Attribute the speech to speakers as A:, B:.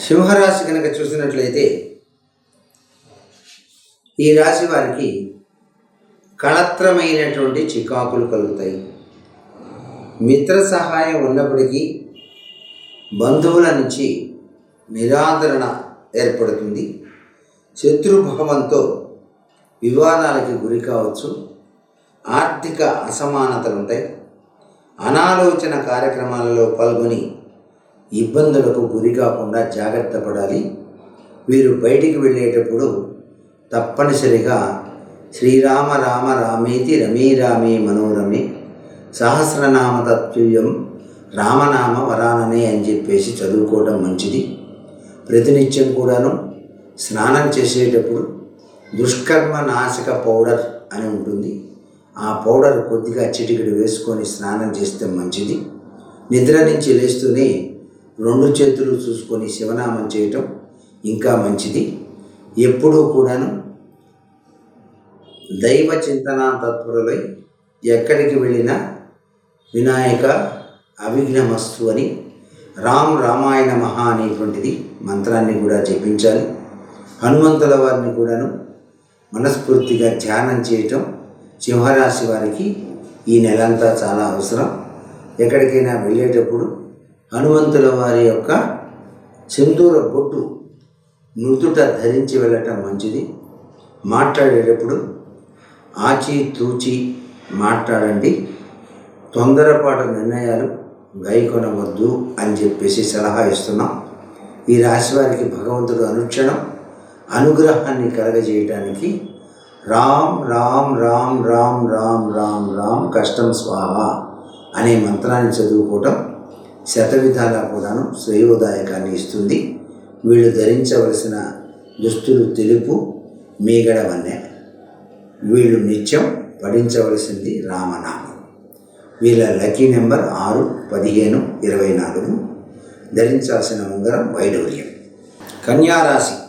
A: సింహరాశి కనుక చూసినట్లయితే ఈ రాశి వారికి కళత్రమైనటువంటి చికాకులు కలుగుతాయి. మిత్ర సహాయం ఉన్నప్పటికీ బంధువుల నుంచి నిరాదరణ ఏర్పడుతుంది. శత్రుభావంతో వివాదాలకి గురి కావచ్చు. ఆర్థిక అసమానతలు ఉంటాయి. అనాలోచన కార్యక్రమాలలో పాల్గొని ఇబ్బందులకు గురి కాకుండా జాగ్రత్త పడాలి. వీరు బయటికి వెళ్ళేటప్పుడు తప్పనిసరిగా శ్రీరామ రామ రామేతి రమే రామే మనోరమే సహస్రనామ తత్తుల్యం రామనామ వరాననే అని చెప్పేసి చదువుకోవడం మంచిది. ప్రతినిత్యం కూడాను స్నానం చేసేటప్పుడు దుష్కర్మ నాశక పౌడర్ అని ఉంటుంది. ఆ పౌడర్ కొద్దిగా చిటికెడు వేసుకొని స్నానం చేస్తే మంచిది. నిద్ర నుంచి లేస్తూనే రెండు చేతులు చూసుకొని శివనామం చేయటం ఇంకా మంచిది. ఎప్పుడూ కూడాను దైవ చింతన తత్పరులై ఎక్కడికి వెళ్ళినా వినాయక అవిఘ్నమస్తు అని రామ్ రామాయణ మహా అనేటువంటిది మంత్రాన్ని కూడా జపించాలి. హనుమంతుల వారిని కూడాను మనస్ఫూర్తిగా ధ్యానం చేయటం సింహరాశి వారికి ఈ నెలంతా చాలా అవసరం. ఎక్కడికైనా వెళ్ళేటప్పుడు హనుమంతుల వారి యొక్క సింధూర బొట్టు నుదుట ధరించి వెళ్ళటం మంచిది. మాట్లాడేటప్పుడు ఆచి తూచి మాట్లాడండి. తొందరపాటు నిర్ణయాలు గైకొనవద్దు అని చెప్పేసి సలహా ఇస్తున్నాం. ఈ రాశి వారికి భగవంతుడు అనుక్షణం అనుగ్రహాన్ని కలగజేయటానికి రామ్ రామ్ రామ్ రామ్ రామ్ రామ్ రామ్ కష్టం స్వాహ అనే మంత్రాన్ని చదువుకోవటం శతవిధాల కూడాను శ్రేయోదాయకాన్ని ఇస్తుంది. వీళ్ళు ధరించవలసిన దుస్తులు తెలుపు మీగడ వన్నె. వీళ్ళు నిత్యం పఠించవలసింది రామనామం. వీళ్ళ లక్కీ నెంబర్ ఆరు పదిహేను ఇరవై నాలుగు. ధరించాల్సిన ఉంగరం వైడూర్యం. కన్యారాశి.